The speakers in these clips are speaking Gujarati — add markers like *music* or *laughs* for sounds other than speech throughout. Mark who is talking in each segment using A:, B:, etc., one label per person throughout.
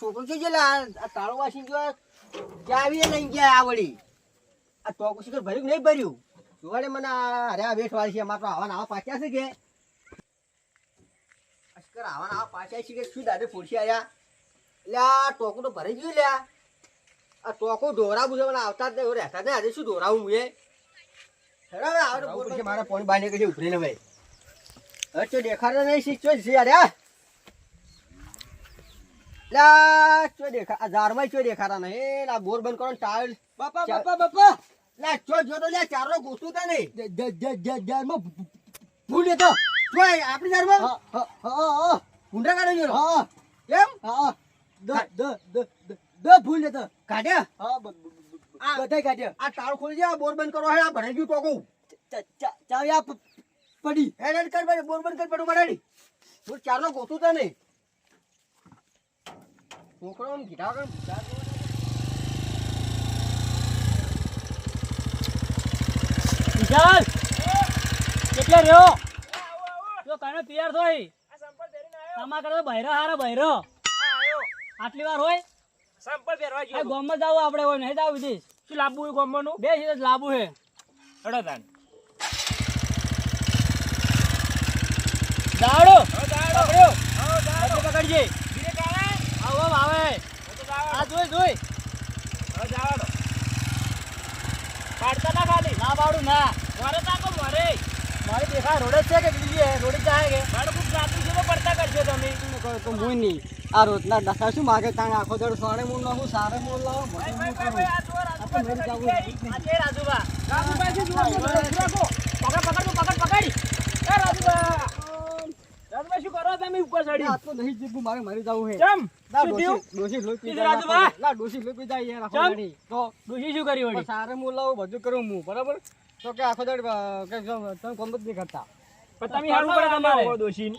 A: છોકરો છે જે તાળો વાસી ગયો એ લઈ ગયા આવડી આ તો શિખર ભર્યું નહીં ભર્યું? જોવાડે મને આ અરે આ વેઠ વાળી છે અમારે તો આવા ને આવા પાછા છે કે? અશ્કર આવા આવા પાછા છે કે? શું દાદે ફોડશી આયા? એટલે આ ટોકું તો ભરાઈ ગયું લ્યા આ. ટોકો ઢોરાવું છે મને આવતા જ નહીં રહેતા જ આજે શું ઢોરાવું હું એ? હેડો હવે આવે તો બોલ પછી મારે પાણી બાંધે ભાઈ. હવે દેખાડો નહીં શીખ છે યા. લા ચો દેખા આ ઝાડમાં ચો દેખાતા નહીં. આ બોર બંધ કરો ટાયર
B: બાપા બાપા બાપા.
A: લા ચો જો તો લ્યા ચારો ગોતું તા નહીં આપણી ઝાડમાં?
B: હા હા હા હા
A: ભૂંડા કાઢો જો
B: હા.
A: એમ?
B: હા દ દ દ દ- ભૂલ લેતો
A: કાઢ્યા?
B: હા બધાય કાઢ્યા.
A: આ ટાળ ખોલી જાય બોર બંધ કરો હે આ ભરાઈ ગયું ટોકું.
B: પડી.
A: હેડ કર બોર બંધ કર પડું મરાડી હું ચારનો ગોતું તા નહીં. છોકરો આમ ઘીટા વગર
C: વિશાલ કેટલે રહ્યો? જો તને તૈયાર થોય. તમા કરે બહેરો હારો બહેરો આટલી વાર હોય?
D: સંપલ પહેરવા ગયો
C: ગોમમાં જાવું આપણે હોય નહીં જાવ વિદેશ.
D: શું લાબુ હોય ગોમવાનું?
C: બે છે લાબુ હે
D: હેડો તાન.
C: દાડો.
D: દાડો.
C: પકડજે. આવો આવો, આવે
D: હવે તો દાડો.
C: આ જોઈ જોઈ
D: હવે દાડો. પાડતા ના ખાલી.
C: ના બાવડું ના
D: મોરે તાકો મોરે.
C: મારે દેખાય રોડે છે કે બીજી રોડે જાય કે
D: મારે ખૂબ જાતું છે પડતા કરશો તમે.
B: તો હું નહીં આ રોજના દસા શું માગે તાણે આખો દડ મૂળ નાખું સારે મૂળ લાવો.
D: ભાઈ, રાજુભાઈ પકડ પકડી. પકડ, પકડ, પકડ. એ રાજુભાઈ. રાજુભાઈ, શું કરો તમે ઉપર ચડી?
B: આ તો નહીં જીતવું મારે મરી જવું છે
D: ચમ?
B: લા,
D: શું થયું?
B: ડોશી- ડોશી લોહી પી જાય
C: રાજુભા?
B: લા, દોશી પી જાય યાર આખો? તો
C: દોશી શું કરી વળી?
B: સારે મુ લાવ બધું કરું હું બરાબર? તો કે આખો દડ કે જો તમે કોમ જ નહીં કરતા.
D: પણ તમે હારું પડે તમારે. દોશી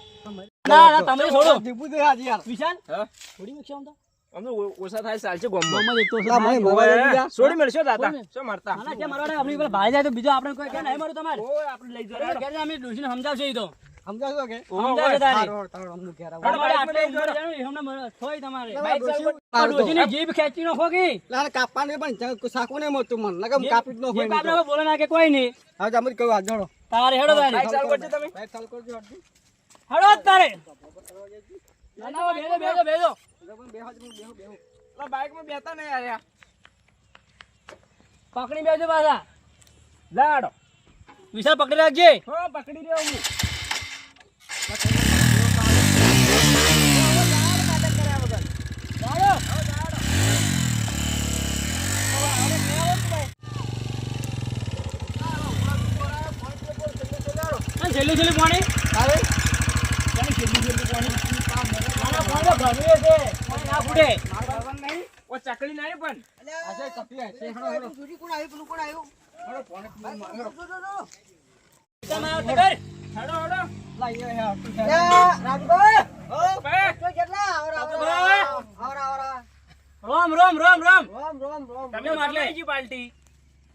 C: ના ના તમે છોડો.
B: જીવવું દે આજે યાર.
C: વિશાલ?
D: હા?
C: થોડી આમ તો?
D: આમ ઓછા થાય ચાલશે ગોમમાં.
C: ગોમમાં તો છે
B: લા, મને મોબાઈલ
D: છોડી મેળશો દાદા. શું મારતા?
C: ના, ના, મારવાડે? આપણી ભાઈ જાય તો બીજો આપણે કોઈ કે નહીં મારું તમારે?
D: ઓય, આપણે લઈ જરા
C: બરાબર, અમે ડોશીને સમજાવશે ઈ તો.
B: સમજાશો કે?
C: સમજાવશે તારી.
B: હારું, હારું, તારું. અમનું ઘેર આવો.
D: હારું.
C: તમારે
D: બાઈકમાં
C: આટલે
D: લઈ
C: ઉંમર જાણું, એમને મને થોય તમારે.
B: લા,
D: બાઈક
B: ડોશી-
D: ચાલુ
C: આ
B: હારું તો.
C: ડોશીની જીભ ખેંચી નાખો કે
B: લા, કાપવાનું પણ જ- સાકું નહીં મળતું મને. કાપી જ નાખું
C: આપણે બોલે ના કે કોઈ નહીં.
B: હા, તમે કહ્યું આ
C: તારે હેડો તારે.
D: બાઈક ચાલુ કરજો તમે.
B: બાઈક ચાલુ કરજો
C: હેડો તારે. ના, ના, બેસો બેસો બેસો
B: બેહો બેહો, બેહો.
D: આ બાઈકમાં બેતા નહીં આર્યા
C: પકડી બેજો પાછા.
D: લાડો
C: વિશાલ પકડી રાખજે.
D: હો પકડી રહ્યો હું
C: ચાલો અને છેલ્લું છેલ્લું પાણી
B: તારે?
C: ચાલો, છેલ્લું છેલ્લું પાણી પાણી તો ગમે છે ના ફૂટે
B: મારે કરવાનું નહીં.
D: ઓ ચકડી નહીં પણ
B: છે કપી આ છે. હેડો, હેડો.
A: કોણ આવ્યું પેલું કોણ આવ્યું
B: હણો ફોન મારો
A: જો, જો, જો.
C: તમે આવો તો કર.
D: હેડો હેડો
A: હે રાજુભાઈ હો,
D: ભાઈ
A: તો કેટલા આવરા, આવરા, આવરા, આવરા.
C: રોમ રોમ રોમ રોમ
A: રોમ રોમ રોમ
D: તમે? જી પાર્ટી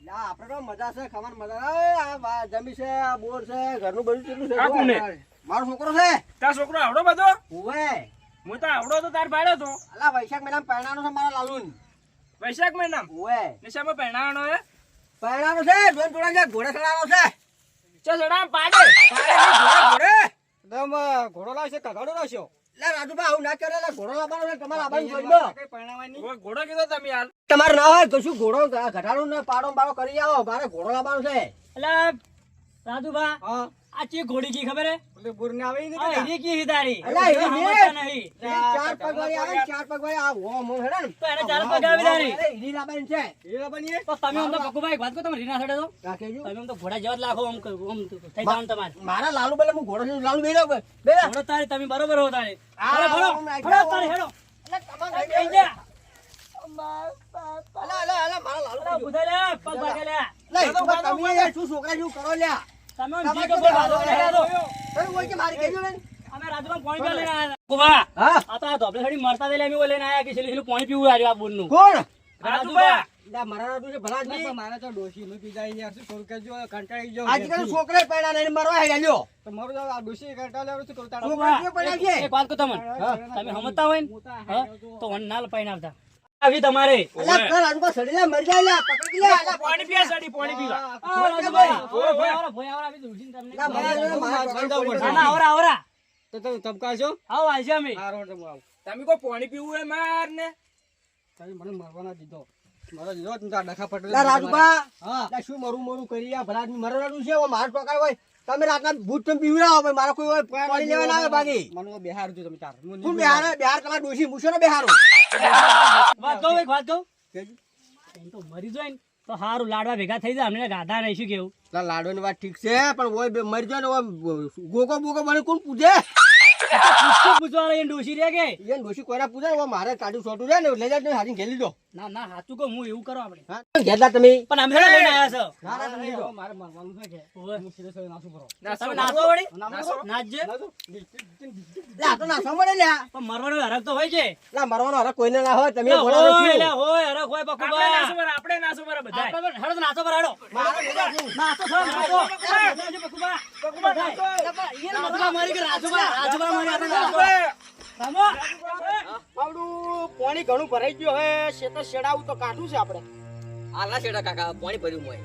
A: લા, આપણે તો મજા છે ખબર મજા જમી છે આ બોર છે ઘરનું બધું કેટલું છે મારો છોકરો છે?
D: તાર છોકરો આવડો બધો?
A: ઓવે
D: હું તો આવડો તો તાર પાડ્યો તો
A: અલા વૈશાખ મેડમ પરણાનો છે મારા લાલુન.
D: વૈશાખ મહિના
A: ઓવે
D: નિશામાં પહેણાવાનો હે
A: પરણાનો છે જોન જોડા છે ઘોડે ચડાવવાનો છે.
D: ચો પાડે.
A: પાડે ઘોડે ઘોડે.
B: ઘોડો લાવશે કગાડો લાવશો.
A: લા રાજુભાઈ આવું ના કરે લા, ઘોડો લાવવાનો તમારે ના હોય તો શું ઘોડો ઘટાડો ને પાડો પાડો કરી આવો મારે ઘોડો લાવવાનો છે.
C: એટલે રાજુભા
B: હા.
C: આ ચી ઘોડી કી ખબર હે
B: ઓલી બુરને આવે ને
C: આ? હીરી કી હિદારી
A: અલા, હીરી નહીં. ચાર પગ વાળી આવે ચાર પગ વાળી આ હો મોં હેડે ને.
C: તો એને ચાર પગ આવી દારી
A: અરે, હીરી લાવવાની છે
B: એ લાવવાની
C: તો તમે આમ તો વાત કો તમે રીના સડે તો
A: રાખે જો.
C: તમે તો ઘોડા જેવા લાખો આમ તો થઈ જાવ તમારે
A: મારા લાલુ બલે હું ઘોડો લાલુ બેરો બે
C: ઘોડો તારી તમે બરોબર હો તારી અરે ભરો
A: ભરો તારી
C: હેડો
A: આવું. તમાર
C: થઈ જા.
A: અલા, અલા, અલા, મારા લાલુ
C: બુધા લે, પગ ભાગે લે.
A: લે, તું તમે શું છોકરા શું કરો લ્યા
C: તમે બોલ.
A: કે મારી
C: અમે રાજુમાં પાણી પીવા લઈને આયા હતા.
A: હા.
C: આ તો આ ધોબલે થોડી મરતા દે અમે લઈને આયા કે છેલ્લું છેલ્લું પાણી પીવું આવ્યું આ બોલનું
A: કોણ?
D: રાજુભા.
A: લા, મારા રાજુ છે ભલા
B: ના, પણ તો ડોશી નું પી જાય યાર શું કરું કે જો કંટાળી ગયો
A: આજકાલ છોકરા નહીં મરવા હેડ્યા લ્યો.
B: તો મારું આ ડોશી કરતા લેવું શું કરું તારા
A: પડ્યા છે?
C: એક વાત કહું તમને. તમે સમજતા હોય ને? તો વન ના લપાઈને આવતા આવી તમારે.
A: અલા, પેલા રાજુભા સડીલા મરી જાય લ્યા, પકડી લે, અલા,
D: પાણી પીવા સાડી પાણી પીવા
C: આ રાજુભાઈ, ભોય, ભોય આવરા, આવી દઉં તમને.
A: ના, મારા જોડે મારા પકડી પડી
C: ના, ના, આવરા, આવરા.
B: તો તમે તબકાશો
C: આવો, આવશે અમે.
B: આ તમે આવો
D: તમે કો પાણી પીવું હે માર ને?
B: તમે મને મરવાના દીધો. મારો દીધો તમે તો ડખા પટેલ
A: લા,
B: હા.
A: શું મરું મરું કરી આ ભલા મરવાનું છે? હવે મારે ટોકાય હોય. તમે રાતના ભૂત તમે પીવડાવો ભાઈ મારા કોઈ પાણી લેવા ના આવે બાકી.
B: મને બિહાર જો તમે ચાર. હું
A: બિહાર બિહાર તમારે ડોશી મૂછો ને બિહારો.
C: વાત કહું, એક વાત કહું? તો મરી જાય ને તો હારું લાડવા ભેગા થઈ જાય અમને ગાધા નહીં શું કેવું?
A: લાડવાની વાત ઠીક છે પણ ઓય મરી જાય ને ઓય ગોકો બોકો મને કોણ પૂછે
C: પૂછતું પૂછવા એને ડોશી રહ્યા કે?
A: એ ડોશી કોઈના પૂછે મારે કાઢ્યું છોટું છે ને લઈ જાય હારી ઘેલી દો
C: ના ના સાચું કહું હું એવું કરો આપણે.
A: હા? ઘેરલા તમે.
C: પણ અમે લઈને આવ્યા છો?
A: ના, ના, તમે લીધો.
B: મારે મરવાનું છે કે. હું સિરિયસ થઈને નાસું ભરો
C: તમે નાચો વળી.
B: નાસો?
C: નાચજે
A: આ તો નાસવા મળે લ્યા
C: પણ મરવાનો હરક તો હોય છે.
A: લા મરવાનો હરક કોઈને ના હોય તમે
C: લે,
A: બોલાવો
C: હોય લે,
D: આપણે નાસો પર આપણે નાસો પર બધા
C: આપણે પર હેડો
A: મારી
C: કે
D: ઘણું ભરાઈ ગયું હવે શેતર શેડાવું તો કાઢું છે આપણે
A: આલા શેડા કાકા પાણી ભર્યું
D: હોય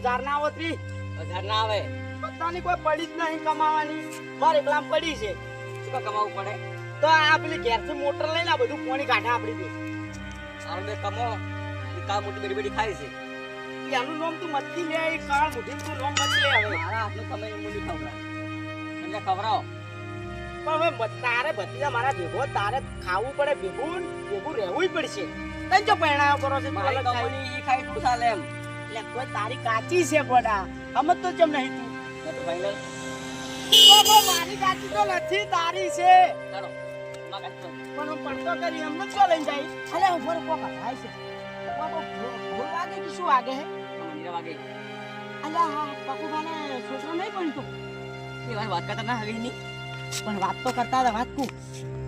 D: જાર ના આવત રી
A: ના આવે
D: પત્તાની કોઈ પડી જ નહીં કમાવાની મારે પડી છે
A: શું પડે
D: તો આ પેલી ઘેરથી મોટર લઈને આ બધું પાણી કાઢે આપડી
A: આનું બે કમો કા મોટી બેડી બેડી ખાય છે
D: એનું નામ તું મચ્છી લે એ કાળ મોટી તું નામ મચ્છી લે હવે
A: મારા હાથનું કમાઈ મૂલી ખવડાવ. એટલે ખવડાવો
D: પણ હવે તારે ભત્રીજા મારા ભેગો તારે ખાવું પડે ભેગું ભેગું રહેવું પડશે. તને જો પરણાયો કરો છે
A: મારી કંપની એ ખાઈ તું ચાલે એમ.
D: એટલે કોઈ તારી કાચી છે ગોડા સમજ તો કેમ નહીં તું.
A: ભાઈ
D: મારી કાચી તો નથી તારી છે. પણ હું પડતો કરી એમ જ લઈ જાય. અલે ઉપર કોક હલાય છે. ભૂલ વાગે કે શું વાગે હે?
A: વાગે.
D: અલ્યા હા પકુબાને છોકરો નહીં બનતો
A: એ વાર વાત કરતા ના ની
D: પણ વાત તો કરતા હતા વાત કુ?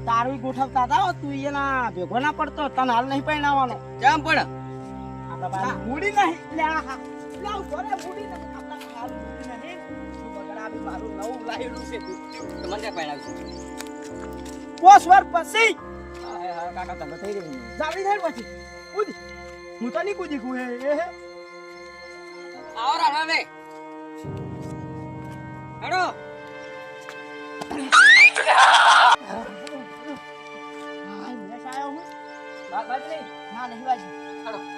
D: તારું ગોઠવતા હતા તું એના ભેગો ના પડતો તને હાલ નહીં પહેણાવાનો
A: કેમ પણ
D: મૂડી નહીં. લે આ હા લે આ ઊભો રે, મૂડી નહીં. આપણા હાલ મૂડી નહીં. તું મારું નવું લાવ્યું છે તું.
A: ક્યાં પહેણાવ્યું
D: પોસ વાર પછી?
A: કાકા તમે થઈ ગયું.
D: થાય પછી? કૂદી. હું તો નહીં કૂદી કું હે. એ
A: હવે.
D: હા
A: વાત નહીં
D: ના નહીં વાજી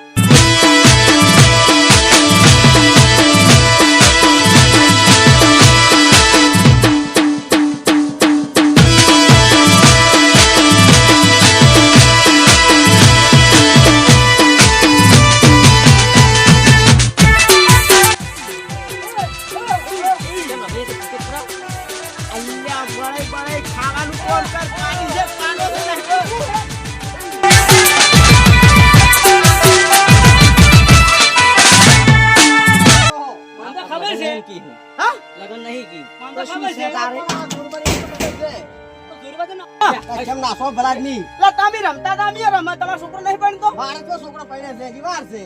A: કેમ નાસો ભલા જ
D: લા તમે રમતા હતા અમે રમત તમારો છોકરો નહીં ભણતો?
A: તો છોકરો પહેણે છે જીવાર છે.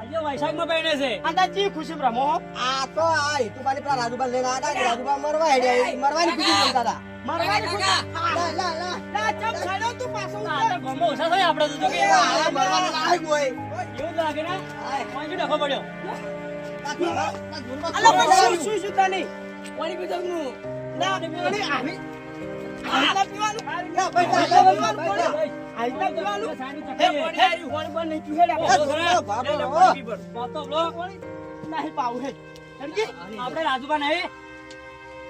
C: આજે વૈશાખમાં પહેણે છે.
D: અંદાજી ખુશી રમો
A: આ તો આ હેતુબાની પેલા રાજુબા લઈને આડા રાજુબા મરવા હેડ્યા મરવાની ખુશી રમતા હતા
D: મરવાની ખુશી
A: લા, લા, લા.
D: લા ચમ છાડો તું પાછો
C: આ તો ગમો ઓછા થઈ આપણે તો કે
A: આ મરવાનો ના આવ્યું હોય.
C: એવું લાગે ને? શું ડખો પડ્યો?
D: અલા પણ શું શું શું તને
A: પાણી પીધો કે નું?
D: પાણી આવી
C: આપણે રાજુબા નહીં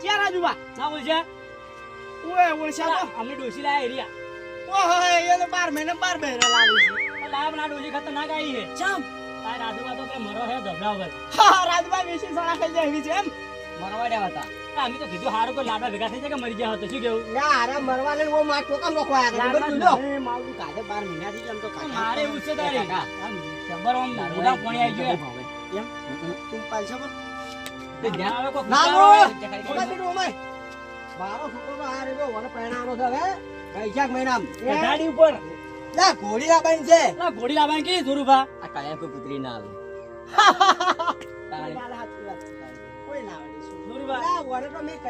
D: ક્યાં રાજુબા
C: ના બોલશે
D: ઓએ ઓળશા
C: અમને ડોસી લાયા એરિયા
D: ઓહો મહિને મહિને લાવી છે
C: આ ડોસી ખતરનાક આવી છે
D: ચમ
C: રાજુબા તો મરો હે ધબડા વગર
D: હા રાજુબા ખાઈ જાય એવી છે એમ
A: હતા.
C: અમે તો કીધું હારું કોઈ લાડવા ભેગા થઈ જાય કે મરી ગયા હતો શું કેવું
A: લા, હારા મરવા લઈને ઓ માર ટોકા નોખવા આવ્યા
D: મારું તો
C: મારે એવું છે તારે જબર આમ મોઢા પાણી આવી ગયું
D: એમ તું પાલશે પણ
C: તે ધ્યાન આવે કોઈ
A: ના,
C: કૂતરો
A: નો.
C: આવે.
A: ઓમાય બેટું, ઓમાય. મારો છોકરો તો છે હવે. વૈશાખ મહિનામાં.
D: એ ગાડી ઉપર
A: લા, ઘોડી લાવવાની છે.
C: પેલા ઘોડી લાવવાની કી ધુરુભા
A: આ કાયા કોઈ પુત્રી ના આવે. *laughs*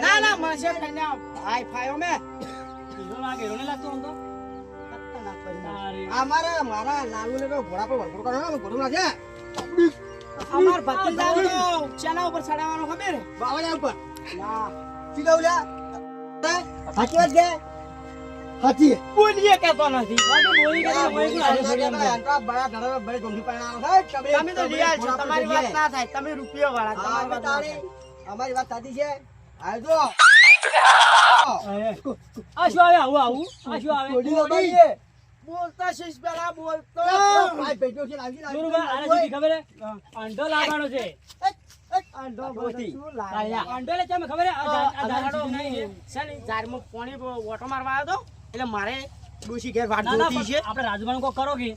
D: ના ના. મળશે હાઈ ફાયો મેં.
A: મારા ઘોડા પર નાખે
D: અમાર ઉપર. ચડાવવાનો ખબર?
A: બાવળિયા ઉપર.
D: ના.
A: વાત
D: બોલીએ કેતો નથી.
C: બોલી કે
A: બડા ધડા બડે. તમે-
D: તો રિયાલ છો તમારી વાત ના થાય. તમે રૂપિયો વાળા તમારી વાત.
A: અમારી વાત સાચી છે? આવજો
C: આ શું આવે? આવું આવું? આ શું આવે.
D: બોલતા શીશ પેલા બોલતો
A: પાંચ બેઠો છે, લાગી
C: જોરુભા, આને શું ખબર હે? અંડો લાવવાનો છે.
D: લાયા?
C: અંડો ખબર હે? આ આ નહીં
D: હું છે ને પાણી ઓટો મારવા આવ્યો તો એટલે મારે ડોશી ઘેર વાટ જોતી છે.
C: આપણે કોક કરો કે.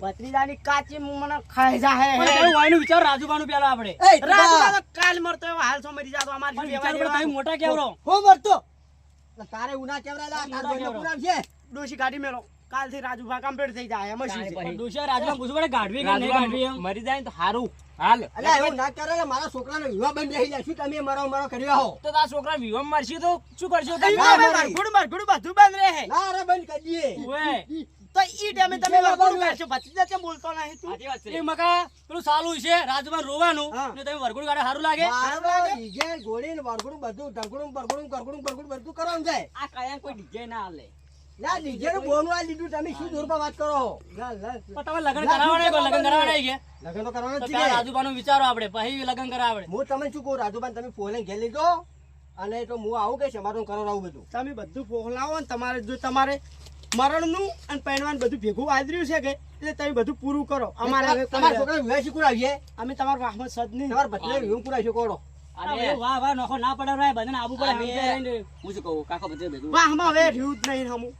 D: ભત્રીજાની કાચી મને ખાઈ જા હે.
C: વાયનું વિચાર રાજુબાનું પેલા આપણે.
A: એ, તું
D: રાજુલા
A: બા.
D: તો કાલ મરતો એવો હાલ છો મરી જાતો અમારી
C: વિચાર તમે મોટા કેવરો
A: હો મરતો. તારે ઉના કેવડાયેલા, તાર
C: ઉના
A: ભાઈનો
C: કેવડો.
A: છે?
D: ડોશી કાઢી મેલો. કાલથી રાજુભા કમ્પ્લીટ થઈ જાય એમ શું છે?
C: પણ રાજુબા રાજુભાને પડે ગાઢવી કે નહીં એમ?
E: મરી જાય તો હારું. હાલ.
A: અલ્યા, એવું ના કરે, મારા છોકરાનો વિવાહ બંધ રહી જાય. શું તમે મરો મરો કર્યો હો
E: તો તારા છોકરા વિવાહ મરશે તો શું કરશો? તમે?
A: ના,
D: ભાઈ,
A: ના,
D: મરઘુડ મરઘુડ બધું બંધ રહે
A: ના રે બંધ કરી દઈએ.
D: તો ઈ ટાઈમે તમે વરઘોડું કાઢશો ભત્રીજા કેમ બોલતો નહીં તું?
E: સાચી વાત છે.
C: એ મકા પેલું સાલું છે રાજુભાન રોવાનું ને તમે વરઘોડું કાઢે સારું લાગે?
A: મારો ડીજે, ઘોડી વરઘોડું બધું ઢગડું બરઘોડું કરઘોડું બરઘોડું બધું કરવાનું છે
E: આ કયા કોઈ ડીજે ના હાલે.
A: લા, ડીજે નું બોનું આ લીધું તમે શું દૂરમાં વાત કરો? હો?
C: પણ તમે લગ્ન કરાવવાના કે લગ્ન કરાવવાના કે?
A: લગ્ન તો કરવાનું જ છે
C: રાજુભાનું વિચારો આપણે પછી લગ્ન કરાવડે
A: હું તમને શું કહું રાજુબાન તમે ફોન ઘેર લીધો અને તો હું આવું કે સમાધાન કરાવડાવું બધું.
D: તમે બધું ફોલાવો ને તમારે જો તમારે મરણનું અને પહેરવાનું બધું ભેગું આદર્યું છે કે? એટલે તમે બધું પૂરું કરો. અમારે હવે
A: તમારા છોકરા વિવાહ શીખવાડીએ
D: અમે તમારા વાહમાં સદ નહીં.
A: તમારા ભત્રીજાને વિવાહ કરાવી શકો છો.
C: વાહ વાહ નોખો ના પડે રે બધાને આબુ પડે
E: અમે-
C: હમકે રહીને.
E: હું શું કહું કાકા બધે ભેગું
D: વાહમાં હવે રહ્યું જ નહીં હમું.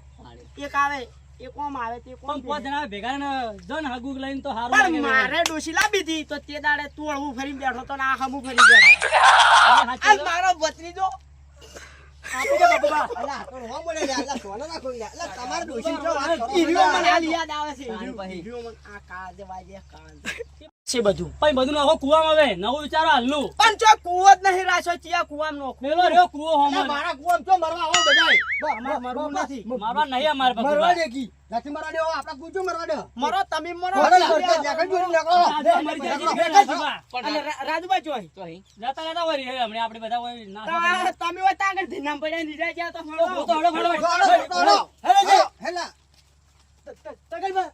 D: એક આવે એ કોમ આવે તે કોમ
C: પાંચ જણા ભેગા ને જો ને લઈને તો
D: પણ મારે ડોશી લાવી હતી તો તે દાડે તું હું ફરી બેઠો તો ના આ હમું ફરી બેઠો.
C: મારો.
D: મારો ભત્રીજો આપી દે બાબા
A: અલા, તો ન બોલે. અલા, સોના નાખો લ્યા. અલા, તમારે દોશી જો વાત કરો.
D: મને આ યાદ આવે છે ઈર્યો- મને આ કાળજે વાજે કાળજે. છે બધું
C: પણ બધું નાખો કુવામાં આવે નવું વિચારો હાલનું
D: પણ જો કુવો જ નહીં રાખ્યો ચિયા કુવામાં નો
C: પેલો રહ્યો કુવો હોમો
A: મારા કુવામાં ચો મરવા આવો બધાય.
D: મરવું નથી.
C: મારવા નહીં અમારે
A: મરવા દે કી. નથી મરવા દે આપડા કુજો મરવા દે.
D: મરો તમે મરો
A: કઈ જોડી નાખો.
C: રાજુભા મરી જાય છે,
A: બે
C: રાજુભા.
D: અને રા- રાજુભાઈ જોઈ
E: તો અહીં
C: જતા જતા હોય હમણાં આપણે બધા હોય ના
D: તમે હોય ત્યાં આગળ ધીનામ પડ્યા નીરા ગયા તો
C: તો હળો, હળો, હળો.
A: હેલે. ત- ત- તગલબા.